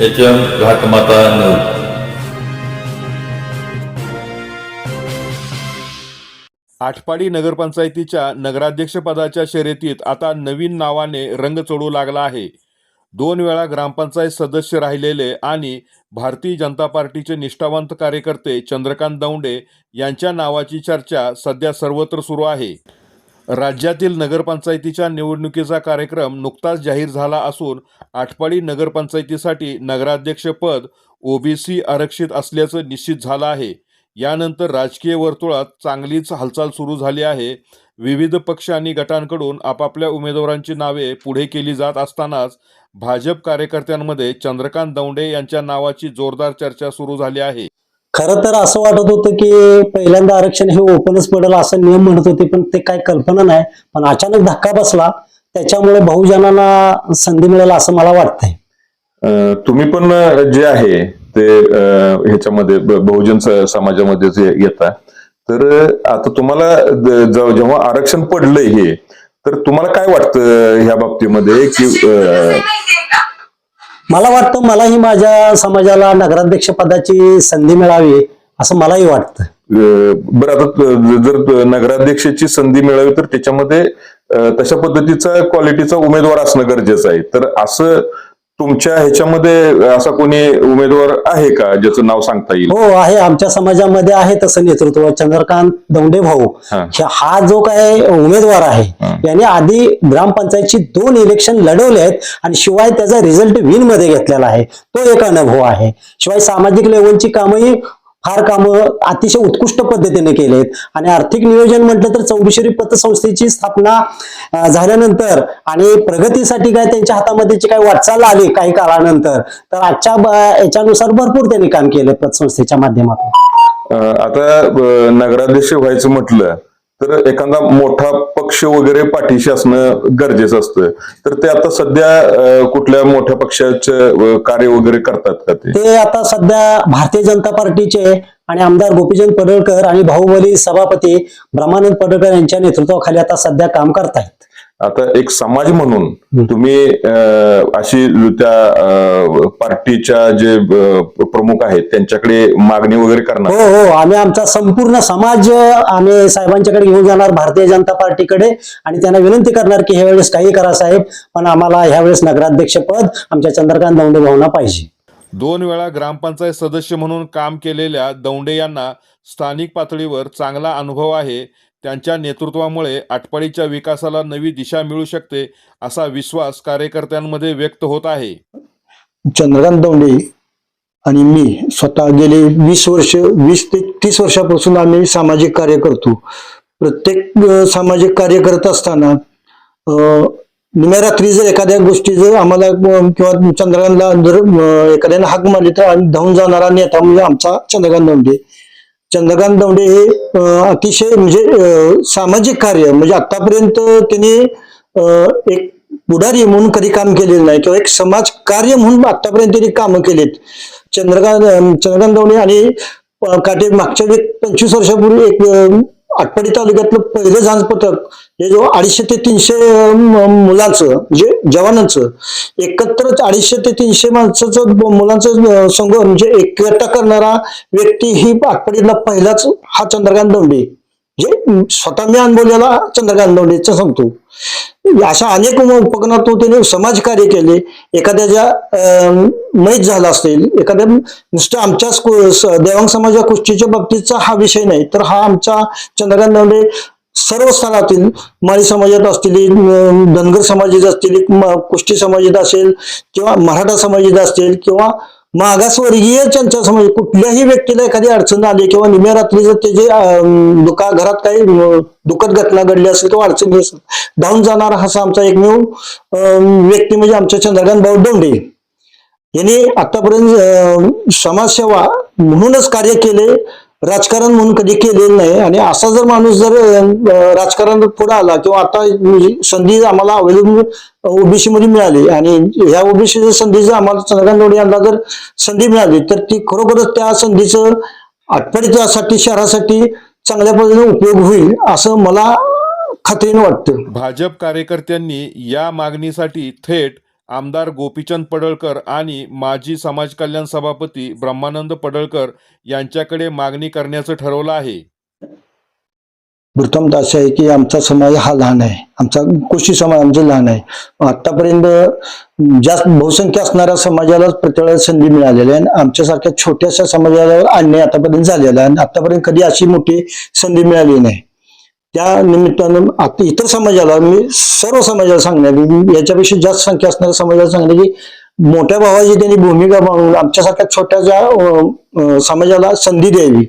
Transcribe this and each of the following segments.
H M Ghatmata news. Atpadi नगरपंचायतीच्या नगराध्यक्षपदाच्या शर्यतीत आता नवीन नावाने रंग चढू लागला आहे. दोन वेळा ग्रामपंचायत सदस्य राहिलेले आणि भारतीय जनता पार्टीचे निष्ठावंत कार्यकर्ते चंद्रकांत दौंडे यांच्या नावाची चर्चा सध्या सर्वत्र सुरू आहे. राज्यातील नगरपंचायतीच्या निवडणुकीचा कार्यक्रम नुकताच जाहीर झाला असून आटपाडी नगरपंचायतीसाठी नगराध्यक्षपद ओबीसी आरक्षित असल्याचं निश्चित झालं आहे. यानंतर राजकीय वर्तुळात चांगलीच हालचाल सुरू झाली आहे. विविध पक्ष आणि गटांकडून आपापल्या उमेदवारांची नावे पुढे केली जात असतानाच भाजप कार्यकर्त्यांमध्ये चंद्रकांत दौंडे यांच्या नावाची जोरदार चर्चा सुरू झाली आहे. खरं तर असं वाटत होतं की पहिल्यांदा आरक्षण हे ओपनच पडेल असं नियम म्हणत होते पण ते काही कल्पना नाही. पण अचानक धक्का बसला त्याच्यामुळे बहुजनांना संधी मिळेल असं मला वाटतंय. तुम्ही पण जे आहे ते ह्याच्यामध्ये बहुजन समाजामध्ये जे येता तर आता तुम्हाला जेव्हा आरक्षण पडलंय हे तर तुम्हाला काय वाटतं ह्या बाबतीमध्ये की मला वाटतं मलाही माझ्या समाजाला नगराध्यक्ष पदाची संधी मिळावी असं मलाही वाटतं. बरं आता जर नगराध्यक्षाची संधी मिळावी तर त्याच्यामध्ये तशा पद्धतीचा क्वालिटीचा उमेदवार असणं गरजेचं आहे. तर असं तुमच्या ह्याच्यामध्ये असा कोणी उमेदवार आहे का ज्याचं नाव सांगता येईल? हो आहे. आमच्या समाजामध्ये आहे तसं नेतृत्व. चंद्रकांत दौंडे भाऊ हा. जो काय उमेदवार आहे. याने आधी ग्रामपंचायतची दोन इलेक्शन लढवले आहेत आणि शिवाय त्याचा रिझल्ट विनमध्ये घेतलेला आहे. तो एक अनुभव आहे. शिवाय सामाजिक लेवलची कामही फार कामं अतिशय उत्कृष्ट पद्धतीने केलेत. आणि आर्थिक नियोजन म्हटलं तर चौबीशरी पतसंस्थेची स्थापना झाल्यानंतर आणि प्रगतीसाठी काय त्यांच्या हातामध्ये जी काय वाटचाल आली काही काळानंतर तर आजच्या याच्यानुसार भरपूर त्यांनी काम केलं पतसंस्थेच्या माध्यमातून. आता नगराध्यक्ष व्हायचं म्हटलं तर एखादा मोठा पक्ष वगैरे पाठीशी असणं गरजेचं असतं. तर ते आता सध्या कुठल्या मोठ्या पक्षाचे कार्य वगैरे करतात का ते आता सध्या भारतीय जनता पार्टीचे आणि आमदार गोपीचंद पडळकर आणि भाऊबली सभापती ब्रह्मानंद पडळकर यांच्या नेतृत्वाखाली आता सध्या काम करतायत. आता एक समाज म्हणून तुम्ही अशी त्या पार्टीच्या जे प्रमुख आहेत त्यांच्याकडे मागणी वगैरे हो करणार? हो आम्ही आमचा संपूर्ण समाज आम्ही साहेबांच्याकडे घेऊन जाणार भारतीय जनता पार्टीकडे. आणि त्यांना विनंती करणार की ह्यावेळेस काही करा साहेब पण आम्हाला ह्यावेळेस नगराध्यक्ष पद आमच्या चंद्रकांत दौंडे भाऊंना पाहिजे. दोन वेळा ग्रामपंचायत सदस्य म्हणून काम केलेल्या दौंडे यांना स्थानिक पातळीवर चांगला अनुभव आहे. त्यांच्या नेतृत्वामुळे आटपाडीच्या विकासाला नवी दिशा मिळू शकते असा विश्वास कार्यकर्त्यांमध्ये व्यक्त होत आहे. चंद्रकांत दौंडे आणि मी स्वतः गेले वीस वर्ष वीस ते तीस वर्षापासून आम्ही सामाजिक कार्य करतो. प्रत्येक सामाजिक कार्य करत असताना निम्या रात्री जर एखाद्या गोष्टी जर आम्हाला किंवा चंद्रकांतला जर एखाद्याने हाक मारली तर आम्ही धावून जाणारा नेता म्हणजे आमचा चंद्रकांत दौंडे. चंद्रकांत दौंडे हे अतिशय म्हणजे सामाजिक कार्य म्हणजे आतापर्यंत त्यांनी एक पुढारी म्हणून कधी काम केलेलं नाही किंवा एक समाज कार्य म्हणून आतापर्यंत त्यांनी कामं केलीत. चंद्रकांत चंद्रकांत दौंडे आणि काटे मागच्या पंचवीस वर्षापूर्वी एक आटपाडी तालुक्यातलं पहिलं झांज पथक हे जो अडीचशे ते तीनशे मुलांचं म्हणजे जवानांचं एकत्रच अडीचशे ते तीनशे माणसाचं मुलांचं संघ म्हणजे एकटा करणारा व्यक्ती ही आटपाडीतला पहिलाच हा चंद्रकांत दोंडे. म्हणजे स्वतः मी अनुभवलेला चंद्रकांत दोंडेचं सांगतो. अशा अनेक उपकरणातून उपक्रमातून त्याने समाजकार्य केले. एखाद्याच्या मैत झाला असेल एखाद्या नुसतं आमच्या देवांग समाजा कुस्तीच्या बाबतीतचा हा विषय नाही तर हा आमचा चंद्रकांत दौंडे सर्व स्तरातील माळी समाजात असतील धनगर समाजात असतील म- कुस्ती समाजात असेल किंवा मराठा समाजात असतील किंवा मागासवर्गीय त्यांच्या समाज कुठल्याही व्यक्तीला एखादी अडचण आली किंवा निम्या रात्री जर त्याचे दुका घरात काही अं, दुःखद घटना घडली असेल किंवा अडचणी असेल धावून जाणारा असा आमचा एकमेव व्यक्ती म्हणजे आमच्या चंद्रकांत भाऊ डोंडे. यांनी आतापर्यंत समाजसेवा म्हणूनच कार्य केले. राजकारण म्हणून कधी केलेलं नाही. आणि असा जर माणूस जर राजकारण पुढे आला किंवा आता म्हणजे संधी आम्हाला अवेलेबल ओबीसी मध्ये मिळाली आणि ह्या ओबीसी संधी जर आम्हाला चंद्रकांत दौंडे यांना जर संधी मिळाली तर ती खरोखरच त्या संधीचं आटपाडीसाठी शहरासाठी चांगल्या पद्धतीने उपयोग होईल असं मला खात्रीने वाटतं. भाजप कार्यकर्त्यांनी या मागणीसाठी थेट आमदार गोपीचंद पडळकर आणि माजी समाज कल्याण सभापती ब्रह्मानंद पडळकर यांच्याकडे मागणी करण्याचं ठरवलं आहे. प्रथम असं आहे की आमचा समाज हा लहान आहे. आमचा कृषी समाज आमचा लहान आहे. आतापर्यंत जास्त बहुसंख्य असणाऱ्या समाजालाच प्रत्येक संधी मिळालेली आहे आणि आमच्यासारख्या छोट्याशा समाजाला अन्याय आतापर्यंत झालेला आहे. आणि आतापर्यंत कधी अशी मोठी संधी मिळाली नाही. त्या निमित्तानं आता इतर समाजाला मी सर्व समाजाला सांगणार याच्यापेक्षा जास्त संख्या असणाऱ्या समाजाला सांगणार की मोठ्या भावाची त्यांनी भूमिका म्हणून आमच्यासारख्या छोट्याशा समाजाला संधी द्यावी.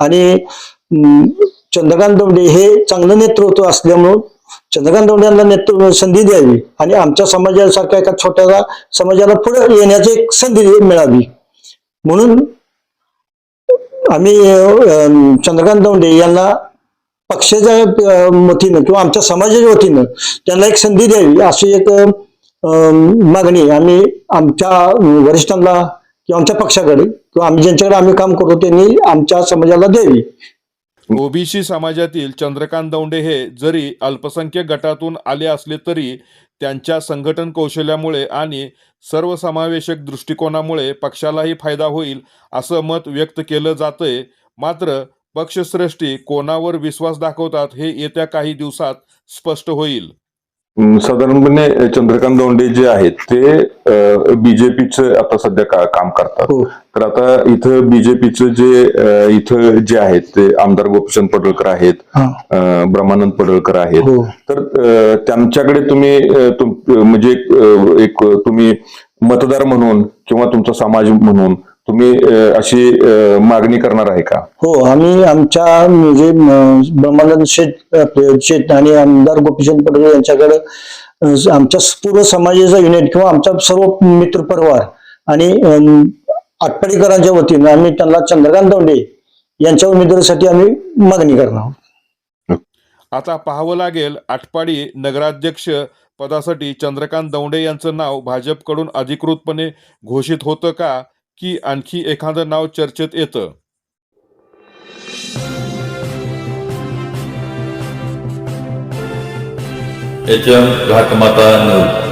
आणि चंद्रकांत दौंडे हे चांगलं नेतृत्व असल्यामुळं चंद्रकांत दोंडे यांना नेतृत्व संधी द्यावी. आणि आमच्या समाजासारख्या एका छोट्या समाजाला पुढे येण्याची एक संधी मिळावी. म्हणून आम्ही चंद्रकांत दौंडे यांना पक्षाच्या वतीनं किंवा आमच्या समाजाच्या वतीनं त्यांना एक संधी द्यावी अशी एक मागणी आम्ही आमच्या वरिष्ठांना किंवा आमच्या पक्षाकडे किंवा आम्ही ज्यांच्याकडे आम्ही काम करतो त्यांनी आमच्या समाजाला द्यावी. ओबीसी समाजातील चंद्रकांत दौंडे हे जरी अल्पसंख्यक गटातून आले असले तरी त्यांच्या संघटन कौशल्यामुळे आणि सर्वसमावेशक दृष्टिकोनामुळे पक्षालाही फायदा होईल असं मत व्यक्त केलं जातंय. मात्र पक्षश्रेष्ठी कोणावर विश्वास दाखवतात हे येत्या काही दिवसात स्पष्ट होईल. साधारणपणे चंद्रकांत दौंडे जे आहेत ते बीजेपीचं आता सध्या का- काम करतात. हो. तर आता इथं बीजेपीचं जे इथं जे आहेत ते आमदार गोपीचंद पडळकर आहेत ब्रह्मानंद पडळकर आहेत. हो. तर त्यांच्याकडे तुम्ही म्हणजे एक तुम्ही मतदार म्हणून किंवा तुमचा समाज म्हणून तुम्ही अशी मागणी करणार आहे का हो आम्ही आमच्या म्हणजे ब्रह्मानंद शेठ शेठ आणि आमदार गोपीचंद पडवे यांच्याकडे आमच्या पूर्ण समाजाचा युनिट किंवा आमचा सर्व मित्र परिवार आणि आटपाडीकरांच्या वतीनं आम्ही त्यांना चंद्रकांत दौंडे यांच्या उमेदवारीसाठी आम्ही मागणी करणार आहोत. आता पाहावं लागेल आटपाडी नगराध्यक्ष पदासाठी चंद्रकांत दौंडे यांचं नाव भाजपकडून अधिकृतपणे घोषित होतं का की आणखी एखादं नाव चर्चेत येतं? H M Ghatmata news.